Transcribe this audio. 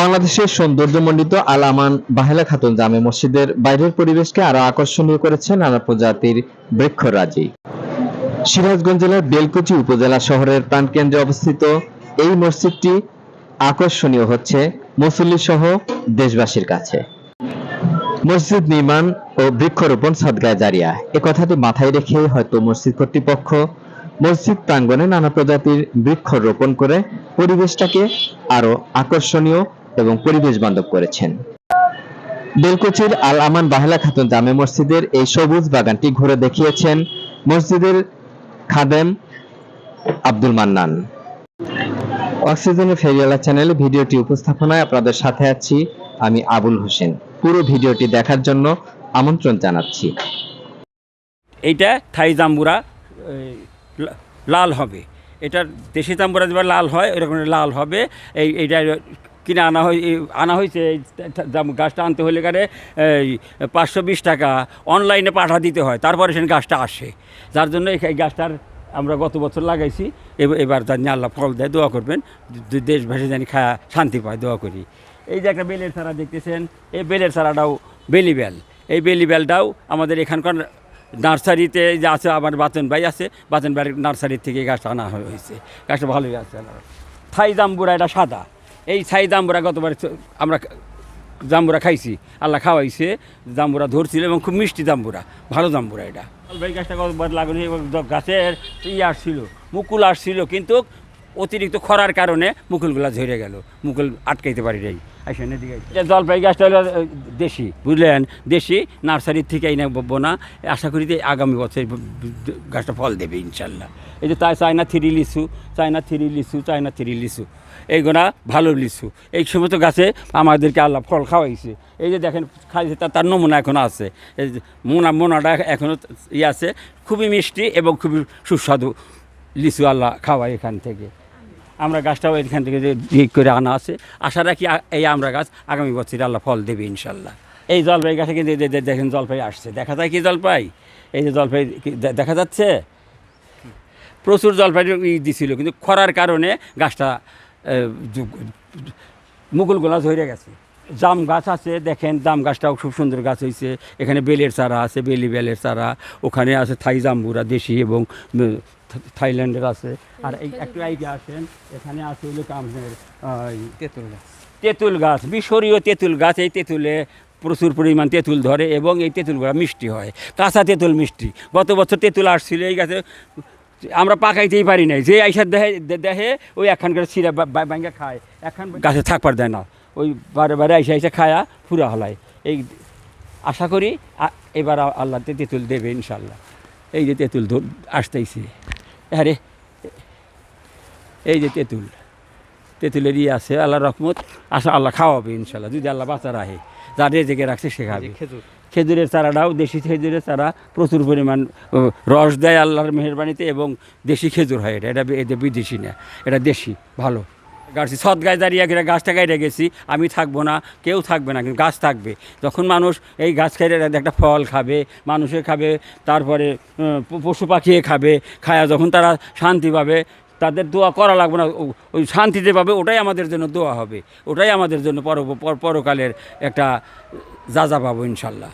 বাংলাদেশের সৌন্দর্যমণ্ডিত আল আমান বাহেলা খাতুন জামে মসজিদের বাইরের পরিবেশকে আরও আকর্ষণীয় করেছে নানা প্রজাতির বৃক্ষরাজি। সিরাজগঞ্জ জেলার বেলকুচি উপজেলা শহরের প্রাণকেন্দ্রে অবস্থিত এই মসজিদটি আকর্ষণীয় হচ্ছে মুসল্লি সহ দেশবাসীর কাছে। মসজিদ নির্মাণ ও বৃক্ষরোপণ সদগায় জারিয়া। এ কথাটি মাথায় রেখে হয়তো মসজিদ কর্তৃপক্ষ মসজিদ প্রাঙ্গণে নানা প্রজাতির বৃক্ষ রোপণ করে পরিবেশটাকে আরও আকর্ষণীয় এবং পরিবেশ বান্ধব করেছেন। বেলকুচির আল আমান বাহেলা খাতুন জামে মসজিদের এই সবুজ বাগানটি ঘুরে দেখিয়েছেন মসজিদের খাদেম আব্দুল মান্নান। অক্সিজেনের ফেরিওয়ালা চ্যানেলে ভিডিওটি উপস্থাপনায় আপনাদের সাথে আছি আমি আবুল হোসেন। পুরো ভিডিওটি দেখার জন্য আমন্ত্রণ জানাচ্ছি। এইটা থাই জাম্বুরা লাল হবে। এটার দেশি জাম্বুরা যেবার লাল হয় এরকম লাল হবে। এই, এইটা কিনে আনা হয় আনা হয়েছে এই গাছটা আনতে হলে কারে পাঁচশো বিশ টাকা অনলাইনে পাঠা দিতে হয়, তারপরে সে গাছটা আসে। যার জন্য এই গাছটার আমরা গত বছর লাগাইছি, এব- এবার জানি আল্লাহ ফল দেয়, দোয়া করবেন দেশবাসী জানি খায়া শান্তি পায়, দোয়া করি। এই যে একটা বেলের চারা দেখতেছেন, এই বেলের চারাটাও বেলি বেল। এই বেলি বেলটাও আমাদের এখানকার নার্সারিতে যে আছে, আমার বাচন ভাই আছে, বাচন ভাইয়ের নার্সারির থেকে গাছটা আনা হয়েছে। গাছটা ভালোই আছে থাই জাম্বুরা, এটা সাদা। এই থাই জাম্বুরা গতবার আমরা জাম্বুরা খাইছি, আল্লাহ খাওয়াইছে, জাম্বুরা ধরছিল এবং খুব মিষ্টি জাম্বুরা, ভালো জাম্বুরা এটা। ভাই গাছটা গতবার লাগানো গাছের ই আসছিল, মুকুল আসছিল, কিন্তু অতিরিক্ত খরার কারণে মুকুলগুলা ঝরে গেল। মুকুল আটকাইতে পারি নাই। আসেন এদিকে এটা জলপাই গাছটা হলো দেশি বুঝলেন? দেশি নার্সারির থেকে এনে বোনা আশা করি যে আগামী বছর গাছটা ফল দেবে ইনশাল্লাহ। এই যে তাই চায়না থ্রি লিচু চায়না থ্রি লিচু চায়না থ্রি লিচু। এইগুলা ভালো লিচু। এই সমস্ত গাছে আমাদেরকে আল্লাহ ফল খাওয়াইছে। এই যে দেখেন খাইছে তার তার নমুনা এখনও আছে। এই যে মোনা মোনাটা এখনও ইয়ে আছে। খুবই মিষ্টি এবং খুবই সুস্বাদু। লিচু আল্লাহ খাওয়াই এখান থেকে। আমরা গাছটাও এখান থেকে যে করে আনা আছে। আশা রাখি এই আমরা গাছ আগামী বছর আল্লাহ ফল দেবে ইনশাল্লাহ। এই জলপাই গাছে কিন্তু দেখেন জলপাই আসছে। দেখা যায় কি জলপাই? এই যে জলপাই দেখা যাচ্ছে? প্রচুর জলপাই দিছিল, কিন্তু খরার কারণে গাছটা মুকুলগুলা ঝরে গেছে। জাম গাছ আছে দেখেন জাম গাছটাও খুব সুন্দর গাছ হয়েছে এখানে বেলের চারা আছে বেলি বেলের চারা। ওখানে আছে থাই জাম্বুরা দেশি এবং থাইল্যান্ডের আছে। আর এই একটু আইডিয়া আসেন এখানে আছে হলো কামের তেঁতুল গাছ। তেঁতুল গাছ মিশরীয় তেঁতুল গাছ। এই তেঁতুলে প্রচুর পরিমাণ তেঁতুল ধরে এবং এই তেঁতুলগুলো মিষ্টি হয়। কাঁচা তেঁতুল মিষ্টি। গত বছর তেঁতুল আসছিল এই গাছে আমরা পাকাইতেই পারি নাই। যে আইসার দেহে দেহে ওই একখান করে ছিঁড়া ভাঙ্গা খায়। একখান গাছে থাকবার দেয় না। ওই বারে বারে আইসা আইসা খায়া ফুরা হলায় এই আশা করি এবার আল্লাহ তেঁতুল দেবে ইনশাল্লাহ এই যে তেঁতুল আসতেইছে। আরে এই যে তেঁতুল। তেঁতুলের ইয়ে আছে আল্লাহ রহমত। আশা আল্লাহ খাওয়াবে ইনশাল্লাহ যদি আল্লাহ বাঁচা রাখে যার রেজেকে রাখছে সে খাবে। খেজুরের চারাটাও দেশি খেজুরের চারা প্রচুর পরিমাণ রস দেয় আল্লাহর মেহরবানিতে এবং দেশি খেজুর হয় এটা। এটা বিদেশি না এটা দেশি ভালো। গাছ সৎ গাছ দাঁড়িয়ে করে গাছটা গাইতে গেছি, আমি থাকব না, কেউ থাকবে না, কিন্তু গাছ থাকবে। যখন মানুষ এই গাছ খাইতে একটা ফল খাবে, মানুষে খাবে, তারপরে পশু পাখিয়ে খাবে, খায়া যখন তারা শান্তি পাবে, তাদের দোয়া করা লাগবে না ওই শান্তিতে পাবে, ওটাই আমাদের জন্য দোয়া হবে, ওটাই আমাদের জন্য পর- পরকালের একটা যা যা পাবো ইনশাল্লাহ।